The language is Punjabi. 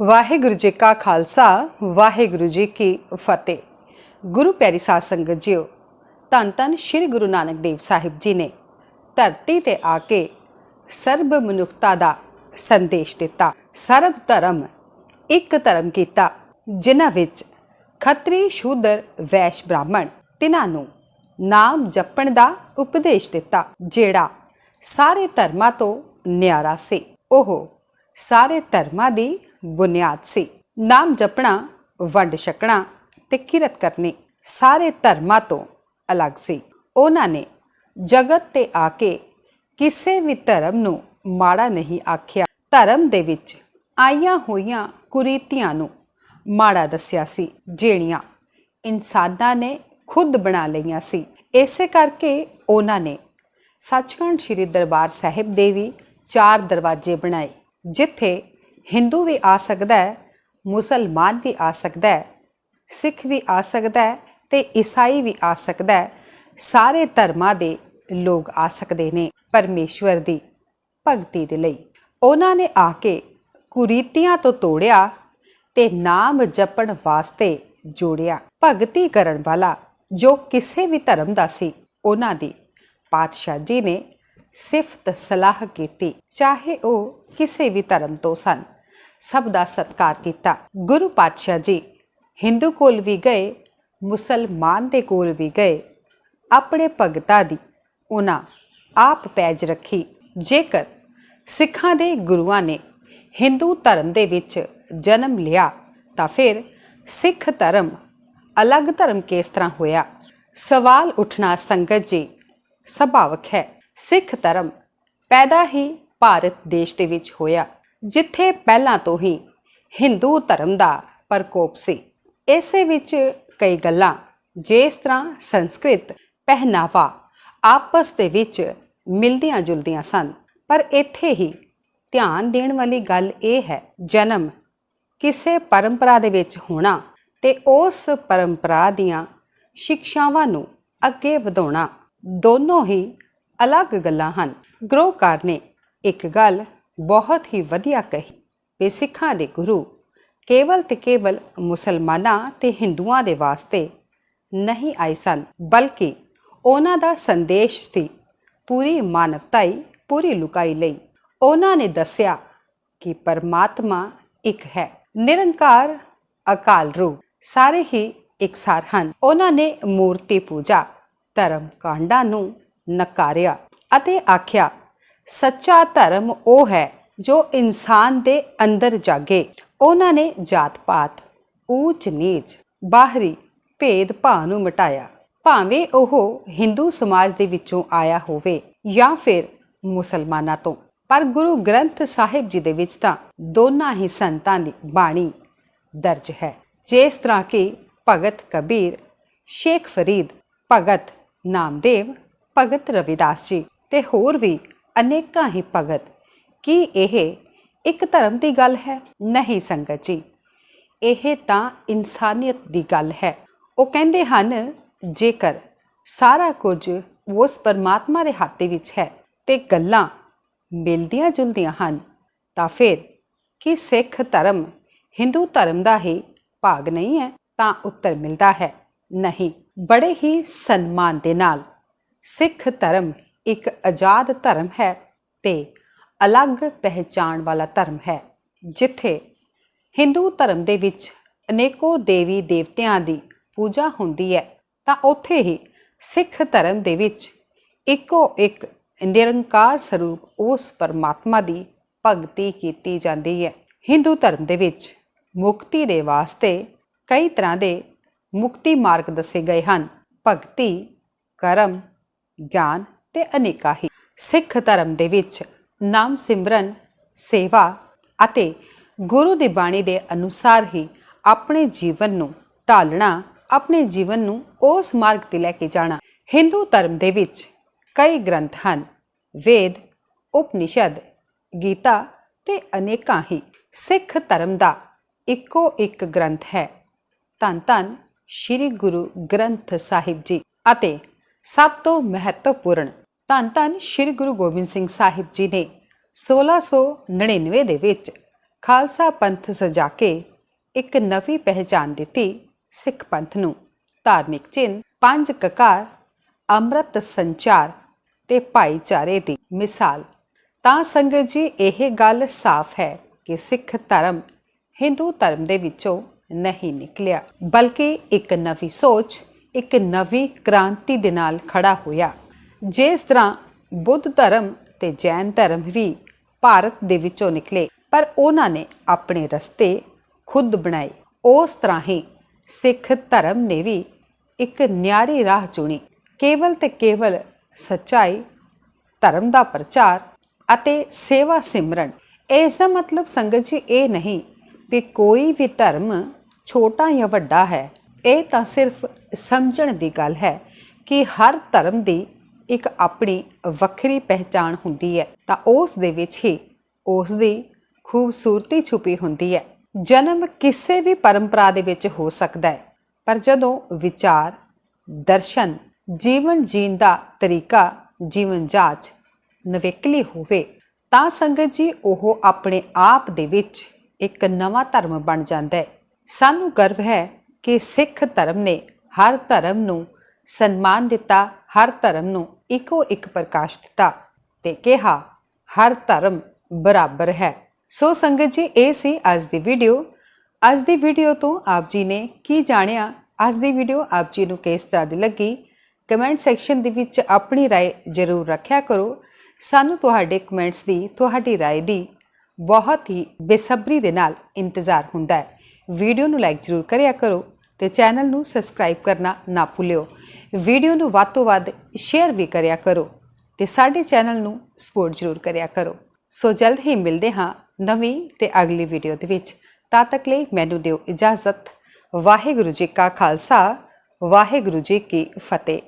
ਵਾਹਿਗੁਰੂ ਜੀ ਕਾ ਖਾਲਸਾ, ਵਾਹਿਗੁਰੂ ਜੀ ਕੀ ਫਤਿਹ। ਗੁਰੂ ਪਿਆਰੀ ਸਾਧ ਸੰਗਤ ਜੀਓ, ਧੰਨ ਧੰਨ ਸ੍ਰੀ ਗੁਰੂ ਨਾਨਕ ਦੇਵ ਸਾਹਿਬ ਜੀ ਨੇ ਧਰਤੀ ਤੇ ਆ ਕੇ ਸਰਬ ਮਨੁੱਖਤਾ ਦਾ ਸੰਦੇਸ਼ ਦਿੱਤਾ। ਸਰਬ ਧਰਮ ਇੱਕ ਧਰਮ ਕੀਤਾ, ਜਿਨ੍ਹਾਂ ਵਿੱਚ ਖੱਤਰੀ, ਸ਼ੂਦਰ, ਵੈਸ਼ ਬ੍ਰਾਹਮਣ ਤਿਨਾਂ ਨੂੰ ਨਾਮ ਜਪਣ ਦਾ ਉਪਦੇਸ਼ ਦਿੱਤਾ, ਜਿਹੜਾ ਸਾਰੇ ਧਰਮਾਂ ਤੋਂ ਨਿਆਰਾ ਸੀ। ਉਹ ਸਾਰੇ ਧਰਮਾਂ ਦੀ ਬੁਨਿਆਦ ਸੀ। ਨਾਮ ਜਪਣਾ, ਵੰਡ ਛਕਣਾ ਤੇ ਕਿਰਤ ਕਰਨੀ ਸਾਰੇ ਧਰਮਾਂ ਤੋਂ ਅਲੱਗ ਸੀ। ਉਹਨਾਂ ਨੇ ਜਗਤ ਤੇ ਆ ਕੇ ਕਿਸੇ ਵੀ ਧਰਮ ਨੂੰ ਮਾੜਾ ਨਹੀਂ ਆਖਿਆ। ਧਰਮ ਦੇ ਵਿੱਚ ਆਈਆਂ ਹੋਈਆਂ ਕੁਰੀਤੀਆਂ ਨੂੰ ਮਾੜਾ ਦੱਸਿਆ ਸੀ, ਜਿਹੜੀਆਂ ਇਨਸਾਨਾਂ ਨੇ ਖੁਦ ਬਣਾ ਲਈਆਂ ਸੀ। ਇਸੇ ਕਰਕੇ ਉਹਨਾਂ ਨੇ ਸੱਚਖੰਡ ਸ੍ਰੀ ਦਰਬਾਰ ਸਾਹਿਬ ਦੇ ਵੀ ਚਾਰ ਦਰਵਾਜ਼ੇ ਬਣਾਏ, ਜਿੱਥੇ ਹਿੰਦੂ ਵੀ ਆ ਸਕਦਾ ਹੈ, ਮੁਸਲਮਾਨ ਵੀ ਆ ਸਕਦਾ ਹੈ, ਸਿੱਖ ਵੀ ਆ ਸਕਦਾ ਹੈ ਤੇ ਈਸਾਈ ਵੀ ਆ ਸਕਦਾ ਹੈ, ਸਾਰੇ ਧਰਮਾਂ ਦੇ ਲੋਕ ਆ ਸਕਦੇ ਨੇ ਪਰਮੇਸ਼ਵਰ ਦੀ ਭਗਤੀ ਦੇ ਲਈ। ਉਹਨਾਂ ਨੇ ਆ ਕੇ ਕੁਰੀਤੀਆਂ ਤੋਂ ਤੋੜਿਆ ਤੇ ਨਾਮ ਜਪਣ ਵਾਸਤੇ ਜੋੜਿਆ। ਭਗਤੀ ਕਰਨ ਵਾਲਾ ਜੋ ਕਿਸੇ ਵੀ ਧਰਮ ਦਾ ਸੀ, ਉਹਨਾਂ ਦੀ ਪਾਤਸ਼ਾਹ ਜੀ ਨੇ ਸਿਫਤ ਸਲਾਹ ਕੀਤੀ। ਚਾਹੇ ਉਹ ਕਿਸੇ ਵੀ ਧਰਮ ਤੋਂ ਸਨ ਸਭ ਦਾ ਸਤਕਾਰ ਕੀਤਾ। ਗੁਰੂ ਪਾਤਸ਼ਾਹ ਜੀ ਹਿੰਦੂ ਕੋਲ ਵੀ ਗਏ, ਮੁਸਲਮਾਨ ਦੇ ਕੋਲ ਵੀ ਗਏ। ਆਪਣੇ ਭਗਤਾਂ ਦੀ ਉਹਨਾਂ ਆਪ ਪੈਜ ਰੱਖੀ। ਜੇਕਰ ਸਿੱਖਾਂ ਦੇ ਗੁਰੂਆਂ ਨੇ ਹਿੰਦੂ ਧਰਮ ਦੇ ਵਿੱਚ ਜਨਮ ਲਿਆ, ਤਾਂ ਫਿਰ ਸਿੱਖ ਧਰਮ ਅਲੱਗ ਧਰਮ ਕਿਸ ਤਰ੍ਹਾਂ ਹੋਇਆ? ਸਵਾਲ ਉੱਠਣਾ ਸੰਗਤ ਜੀ ਸੁਭਾਵਕ ਹੈ। ਸਿੱਖ ਧਰਮ ਪੈਦਾ ਹੀ ਭਾਰਤ ਦੇਸ਼ ਦੇ ਵਿੱਚ ਹੋਇਆ। ਜਿੱਥੇ ਪਹਿਲਾਂ ਤੋਂ ਹੀ ਹਿੰਦੂ ਧਰਮ ਦਾ ਪ੍ਰਕੋਪ ਸੀ। ਇਸੇ ਵਿੱਚ ਕਈ ਗੱਲਾਂ, ਜਿਸ ਤਰ੍ਹਾਂ ਸੰਸਕ੍ਰਿਤ ਪਹਿਨਾਵਾ ਆਪਸ ਦੇ ਵਿੱਚ ਮਿਲਦੀਆਂ ਜੁਲਦੀਆਂ ਸਨ। ਪਰ ਇੱਥੇ ਹੀ ਧਿਆਨ ਦੇਣ ਵਾਲੀ ਗੱਲ ਇਹ ਹੈ, ਜਨਮ ਕਿਸੇ ਪਰੰਪਰਾ ਦੇ ਵਿੱਚ ਹੋਣਾ ਤੇ ਉਸ ਪਰੰਪਰਾ ਦੀਆਂ ਸਿੱਖਿਆਵਾਂ ਨੂੰ ਅੱਗੇ ਵਧਾਉਣਾ ਦੋਨੋਂ ਹੀ ਅਲੱਗ ਗੱਲਾਂ ਹਨ। ਗ੍ਰੋਕਾਰ ਨੇ ਇੱਕ ਗੱਲ ਬਹੁਤ ਹੀ ਵਧੀਆ ਕਹੀ ਵੀ ਸਿੱਖਾਂ ਦੇ ਗੁਰੂ ਕੇਵਲ ਤੇ ਕੇਵਲ ਮੁਸਲਮਾਨਾਂ ਤੇ ਹਿੰਦੂਆਂ ਦੇ ਵਾਸਤੇ ਨਹੀਂ ਆਏ ਸਨ, ਬਲਕਿ ਉਹਨਾਂ ਦਾ ਸੰਦੇਸ਼ ਸੀ ਪੂਰੀ ਮਾਨਵਤਾਈ, ਪੂਰੀ ਲੁਕਾਈ ਲਈ। ਉਹਨਾਂ ਨੇ ਦੱਸਿਆ ਕਿ ਪਰਮਾਤਮਾ ਇੱਕ ਹੈ, ਨਿਰੰਕਾਰ, ਅਕਾਲ ਰੂਪ, ਸਾਰੇ ਹੀ ਇਕਸਾਰ ਹਨ। ਉਹਨਾਂ ਨੇ ਮੂਰਤੀ ਪੂਜਾ, ਧਰਮ ਕਾਂਡਾਂ ਨੂੰ ਨਕਾਰਿਆ ਅਤੇ ਆਖਿਆ ਸੱਚਾ ਧਰਮ ਉਹ ਹੈ ਜੋ ਇਨਸਾਨ ਦੇ ਅੰਦਰ ਜਾਗੇ। ਉਹਨਾਂ ਨੇ ਜਾਤ ਪਾਤ ਊਚ ਨੀਚ, ਬਾਹਰੀ ਭੇਦ ਭਾਵ ਨੂੰ ਮਿਟਾਇਆ। ਭਾਵੇਂ ਉਹ ਹਿੰਦੂ ਸਮਾਜ ਦੇ ਵਿੱਚੋਂ ਆਇਆ ਹੋਵੇ ਜਾਂ ਫਿਰ ਮੁਸਲਮਾਨਾਂ ਤੋਂ। ਪਰ ਗੁਰੂ ਗ੍ਰੰਥ ਸਾਹਿਬ ਜੀ ਦੇ ਵਿੱਚ ਤਾਂ ਦੋਨਾਂ ਹੀ ਸੰਤਾਂ ਦੀ ਬਾਣੀ ਦਰਜ ਹੈ। ਜਿਸ ਤਰ੍ਹਾਂ ਕਿ ਭਗਤ ਕਬੀਰ, ਸ਼ੇਖ ਫਰੀਦ, ਭਗਤ ਨਾਮਦੇਵ, ਭਗਤ ਰਵਿਦਾਸ ਜੀ ਤੇ ਹੋਰ ਵੀ ਅਨੇਕਾਂ ਹੀ ਭਗਤ, ਕੀ ਇਹ ਇੱਕ ਧਰਮ ਦੀ ਗੱਲ ਹੈ? ਨਹੀਂ ਸੰਗਤ ਜੀ, ਇਹ ਤਾਂ ਇਨਸਾਨੀਅਤ ਦੀ ਗੱਲ ਹੈ। ਉਹ ਕਹਿੰਦੇ ਹਨ, ਜੇਕਰ ਸਾਰਾ ਕੁਝ ਉਸ ਪਰਮਾਤਮਾ ਦੇ ਹੱਥ ਵਿੱਚ ਹੈ ਤੇ ਗੱਲਾਂ ਮਿਲਦੀਆਂ ਜੁਲਦੀਆਂ ਹਨ, ਤਾਂ ਫਿਰ ਕਿ ਸਿੱਖ ਧਰਮ, ਹਿੰਦੂ ਧਰਮ ਦਾ ਹੀ ਭਾਗ ਨਹੀਂ ਹੈ, ਤਾਂ ਉੱਤਰ ਮਿਲਦਾ ਹੈ, ਨਹੀਂ। ਬੜੇ ਹੀ ਸਨਮਾਨ ਦੇ ਨਾਲ ਸਿੱਖ ਧਰਮ ਇੱਕ ਆਜ਼ਾਦ ਧਰਮ ਹੈ ਤੇ ਅਲੱਗ ਪਹਿਚਾਣ ਵਾਲਾ ਧਰਮ ਹੈ, ਜਿੱਥੇ ਹਿੰਦੂ ਧਰਮ ਦੇ ਵਿੱਚ ਅਨੇਕੋ ਦੇਵੀ ਦੇਵਤਿਆਂ ਦੀ ਪੂਜਾ ਹੁੰਦੀ ਹੈ, ਤਾਂ ਉੱਥੇ ਹੀ ਸਿੱਖ ਧਰਮ ਦੇ ਵਿੱਚ ਇੱਕੋ ਇੱਕ ਨਿਰੰਕਾਰ ਸਰੂਪ ਉਸ ਪਰਮਾਤਮਾ ਦੀ ਭਗਤੀ ਕੀਤੀ ਜਾਂਦੀ ਹੈ। ਹਿੰਦੂ ਧਰਮ ਦੇ ਵਿੱਚ ਮੁਕਤੀ ਦੇ ਵਾਸਤੇ ਕਈ ਤਰ੍ਹਾਂ ਦੇ ਮੁਕਤੀ ਮਾਰਗ ਦੱਸੇ ਗਏ ਹਨ। ਭਗਤੀ, ਕਰਮ, ਗਿਆਨ ਤੇ ਅਨੇਕਾਂ ਹੀ। ਸਿੱਖ ਧਰਮ ਦੇ ਵਿੱਚ ਨਾਮ ਸਿਮਰਨ, ਸੇਵਾ ਅਤੇ ਗੁਰੂ ਦੀ ਬਾਣੀ ਦੇ ਅਨੁਸਾਰ ਹੀ ਆਪਣੇ ਜੀਵਨ ਨੂੰ ਢਾਲਣਾ, ਆਪਣੇ ਜੀਵਨ ਨੂੰ ਉਸ ਮਾਰਗ ਤੇ ਲੈ ਕੇ ਜਾਣਾ। ਹਿੰਦੂ ਧਰਮ ਦੇ ਵਿੱਚ ਕਈ ਗ੍ਰੰਥ ਹਨ। ਵੇਦ, ਉਪਨਿਸ਼ਦ, ਗੀਤਾ ਤੇ ਅਨੇਕਾਂ ਹੀ ਸਿੱਖ ਧਰਮ ਦਾ ਇੱਕੋ ਇੱਕ ਗ੍ਰੰਥ ਹੈ। ਧੰਨ ਧੰਨ ਸ੍ਰੀ ਗੁਰੂ ਗ੍ਰੰਥ ਸਾਹਿਬ ਜੀ ਅਤੇ ਸਭ ਤੋਂ ਮਹੱਤਵਪੂਰਨ ਧੰਨ ਧੰਨ ਸ੍ਰੀ ਗੁਰੂ ਗੋਬਿੰਦ ਸਿੰਘ ਸਾਹਿਬ ਜੀ ਨੇ 1699 ਦੇ ਵਿੱਚ ਖਾਲਸਾ ਪੰਥ ਸਜਾ ਕੇ ਇੱਕ ਨਵੀਂ ਪਹਿਚਾਨ ਦਿੱਤੀ ਸਿੱਖ ਪੰਥ ਨੂੰ। ਧਾਰਮਿਕ ਚਿੰਨ੍ਹ, ਪੰਜ ਕਕਾਰ, ਅੰਮ੍ਰਿਤ ਸੰਚਾਰ ਤੇ ਭਾਈਚਾਰੇ ਦੀ ਮਿਸਾਲ। ਤਾਂ ਸੰਗਤ ਜੀ, ਇਹ ਗੱਲ ਸਾਫ਼ ਹੈ ਕਿ ਸਿੱਖ ਧਰਮ ਹਿੰਦੂ ਧਰਮ ਦੇ ਵਿੱਚੋਂ ਨਹੀਂ ਨਿਕਲਿਆ, ਬਲਕਿ ਇੱਕ ਨਵੀਂ ਸੋਚ, ਇੱਕ ਨਵੀਂ ਕ੍ਰਾਂਤੀ ਦੇ ਨਾਲ ਖੜਾ ਹੋਇਆ। ਜਿਸ ਤਰ੍ਹਾਂ ਬੁੱਧ ਧਰਮ ਤੇ ਜੈਨ ਧਰਮ ਵੀ ਭਾਰਤ ਦੇ ਵਿੱਚੋਂ ਨਿਕਲੇ, ਪਰ ਉਹਨਾਂ ਨੇ ਆਪਣੇ ਰਸਤੇ ਖੁਦ ਬਣਾਏ। ਉਸ ਤਰ੍ਹਾਂ ਹੀ ਸਿੱਖ ਧਰਮ ਨੇ ਵੀ ਇੱਕ ਨਿਆਰੀ ਰਾਹ ਚੁਣੀ। ਕੇਵਲ ਤੇ ਕੇਵਲ ਸੱਚਾਈ, ਧਰਮ ਦਾ ਪ੍ਰਚਾਰ ਅਤੇ ਸੇਵਾ ਸਿਮਰਨ। ਇਸ ਦਾ ਮਤਲਬ ਸੰਗਤ ਜੀ ਇਹ ਨਹੀਂ ਵੀ ਕੋਈ ਵੀ ਧਰਮ ਛੋਟਾ ਜਾਂ ਵੱਡਾ ਹੈ। ਇਹ ਤਾਂ ਸਿਰਫ ਸਮਝਣ ਦੀ ਗੱਲ ਹੈ ਕਿ ਹਰ ਧਰਮ ਦੀ ਇੱਕ ਆਪਣੀ ਵੱਖਰੀ ਪਹਿਚਾਣ ਹੁੰਦੀ ਹੈ, ਤਾਂ ਉਸ ਦੇ ਵਿੱਚ ਹੀ ਉਸ ਦੀ ਖੂਬਸੂਰਤੀ ਛੁਪੀ ਹੁੰਦੀ ਹੈ। ਜਨਮ ਕਿਸੇ ਵੀ ਪਰੰਪਰਾ ਦੇ ਵਿੱਚ ਹੋ ਸਕਦਾ ਹੈ, ਪਰ ਜਦੋਂ ਵਿਚਾਰ, ਦਰਸ਼ਨ, ਜੀਵਨ ਜੀਣ ਦਾ ਤਰੀਕਾ, ਜੀਵਨ ਜਾਚ ਨਵੇਕਲੀ ਹੋਵੇ, ਤਾਂ ਸੰਗਤ ਜੀ ਉਹ ਆਪਣੇ ਆਪ ਦੇ ਵਿੱਚ ਇੱਕ ਨਵਾਂ ਧਰਮ ਬਣ ਜਾਂਦਾ ਹੈ। ਸਾਨੂੰ ਗਰਵ ਹੈ ਕਿ ਸਿੱਖ ਧਰਮ ਨੇ ਹਰ ਧਰਮ ਨੂੰ ਸਨਮਾਨ ਦਿੱਤਾ ਹਰ ਧਰਮ ਨੂੰ ਇੱਕੋ ਇੱਕ ਪ੍ਰਕਾਸ਼ ਦਿੱਤਾ ਤੇ ਕਿਹਾ ਹਰ ਧਰਮ ਬਰਾਬਰ ਹੈ ਸੋ ਸੰਗਤ ਜੀ ਇਹ ਸੀ ਅੱਜ ਦੀ ਵੀਡੀਓ ਅੱਜ ਦੀ ਵੀਡੀਓ ਤੋਂ ਆਪ ਜੀ ਨੇ ਕੀ ਜਾਣਿਆ ਅੱਜ ਦੀ ਵੀਡੀਓ ਆਪ ਜੀ ਨੂੰ ਕਿਸ ਤਰ੍ਹਾਂ ਦੀ ਲੱਗੀ ਕਮੈਂਟ ਸੈਕਸ਼ਨ ਦੇ ਵਿੱਚ ਆਪਣੀ رائے ਜ਼ਰੂਰ ਰੱਖਿਆ ਕਰੋ ਸਾਨੂੰ ਤੁਹਾਡੇ ਕਮੈਂਟਸ ਦੀ ਤੁਹਾਡੀ رائے ਦੀ ਬਹੁਤ ਹੀ ਬੇਸਬਰੀ ਦੇ ਨਾਲ ਇੰਤਜ਼ਾਰ ਹੁੰਦਾ ਹੈ ਵੀਡੀਓ ਨੂੰ ਲਾਈਕ ਜ਼ਰੂਰ ਕਰਿਆ ਕਰੋ ਤੇ ਚੈਨਲ ਨੂੰ ਸਬਸਕ੍ਰਾਈਬ ਕਰਨਾ ਨਾ ਭੁੱਲਿਓ। ਵੀਡੀਓ ਨੂੰ ਵੱਧ ਤੋਂ ਵੱਧ ਸ਼ੇਅਰ ਵੀ ਕਰਿਆ ਕਰੋ ਤੇ ਸਾਡੇ ਚੈਨਲ ਨੂੰ ਸਪੋਰਟ ਜ਼ਰੂਰ ਕਰਿਆ ਕਰੋ। ਸੋ ਜਲਦ ਹੀ ਮਿਲਦੇ ਹਾਂ ਨਵੀਂ ਤੇ ਅਗਲੀ ਵੀਡੀਓ ਦੇ ਵਿੱਚ। ਤਦ ਤੱਕ ਲਈ ਮੈਨੂੰ ਦਿਓ ਇਜਾਜ਼ਤ। ਵਾਹਿਗੁਰੂ ਜੀ ਕਾ ਖਾਲਸਾ, ਵਾਹਿਗੁਰੂ ਜੀ ਕੀ ਫਤਿਹ।